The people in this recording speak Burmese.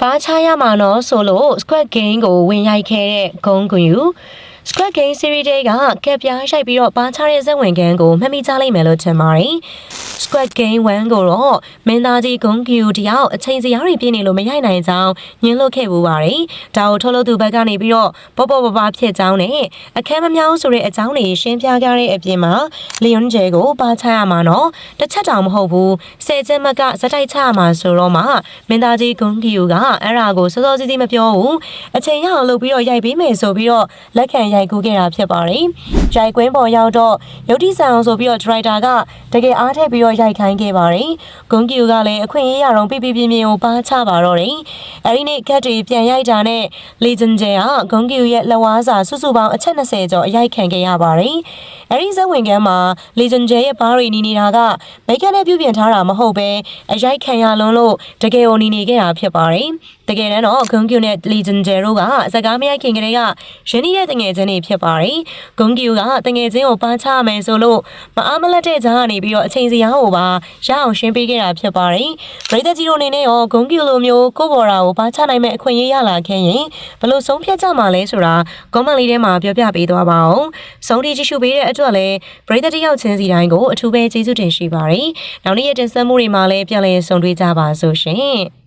ဘာချရမှာနော်ဆိုလို့ Squad Game ကိုဝင်ရိုက်ခဲ့တဲ့ဂုံးကွန်ယူ Squad Game series တွေကကက်ပြားရိုက်ပြီးတော့ဘာချတဲ့ဇက်ဝင်ကန်ကိုမှတ်မိကြလိမ့်မယ်လို့ထင်ပါတယ်။ Squad Game 1ကိုတော့မင်းသားကြီးဂုံးကွန်ယူတယောက်အချိန်စရာတွေပြည့်နေလို့မရိုက်နိုင်ကြောင်းညှင်းလွတ်ခဲ့ပူပါတယ်။ဒါကိုထုတ်လုပ်သူဘက်ကနေပြီးတော့ပေါ့ပေါ့ပပဖြစ်ကြောင်းနဲ့အခမ်းမမြောင်းဆိုတဲ့အကြောင်းတွေရှင်းပြကြတဲ့အပြင်မှာလီယွန်ဂျဲကိုပါချရမှာနော်တစ်ချက်တောင်မဟုတ်ဘူးဆယ်ချက်မကဇက်တိုက်ချရမှာဆိုတော့မှမင်းသားကြီးဂုံကီယူကအဲ့ဒါကိုစောစောစီးစီးမပြောဘူးအချိန်ရအောင်လုပ်ပြီးတော့ရိုက်ပေးမယ်ဆိုပြီးတော့လက်ခံရိုက်ကူးခဲ့တာဖြစ်ပါတယ်ရိုက်ကွင်းပေါ်ရောက်တော့ရုပ်တိဆန်အောင်ဆိုပြီးတော့ဒရိုက်တာကတကယ်အားထည့်ပြီးတော့ရိုက်ခိုင်းခဲ့ပါတယ်ဂုံကီယူကလည်းအခွင့်အရေးရတော့ပြပြပြပြကိုပါချပါတော့တယ်အဲ့ဒီနေ့ကတ်တွေပြန်ရိုက်တာနဲ့လီဂျန်ဂျဲကဂုံကီယူရဲ့လက်ဝါးစာစုစုပေါင်းအချက်20ကျော်အရိုက်ခံခဲ့ရပါတယ်အဲ့ဒီဇက်ဝင်ကန်းမှာလီဂျန်ဂျဲရဲ့ဘားရီနီနေတာကမိတ်ကနဲ့ပြုပြင်ထားတာမဟုတ်ပဲအရိုက်ခံရလုံးလို့တကယ်ကိုနီနေခဲ့တာဖြစ်ပါတယ် တကယ်တမ်းတော့ဂုံကီယူနဲ့လီဂျန်ဂျဲတို့ကစကားမရိုက်ခင်ကတည်းကရင်းနှီးတဲ့တငယ်ချင်းတွေဖြစ်ပါတယ်ဂုံကီယူကတငယ်ချင်းကိုပန်းချမယ်ဆိုလို့မအားမလက်တဲ့ကြားကနေပြီးတော့အချိန်စီရောကိုပါရအောင်ရှင်းပေးခဲ့တာဖြစ်ပါတယ်ပရိသတ်ကြီးတို့အနေနဲ့ရောဂုံကီယူလိုမျိုးကိုဘော်ရာကိုပန်းချနိုင်မဲ့အခွင့်အရေးရလာခဲ့ရင်ဘယ်လိုဆုံးဖြတ်ကြမှာလဲဆိုတာကွန်မန့်လေးထဲမှာပြောပြပေးသွားပါအောင်ဆုံးထိကြည့်ရှုပေးတဲ့အတွက်လည်းပရိသတ်တယောက်ချင်းစီတိုင်းကိုအထူးပဲကျေးဇူးတင်ရှိပါတယ်နောက်နေ့ရက်တင်ဆက်မှုတွေမှာလည်းပြန်လည်ဆုံတွေ့ကြပါစို့ရှင်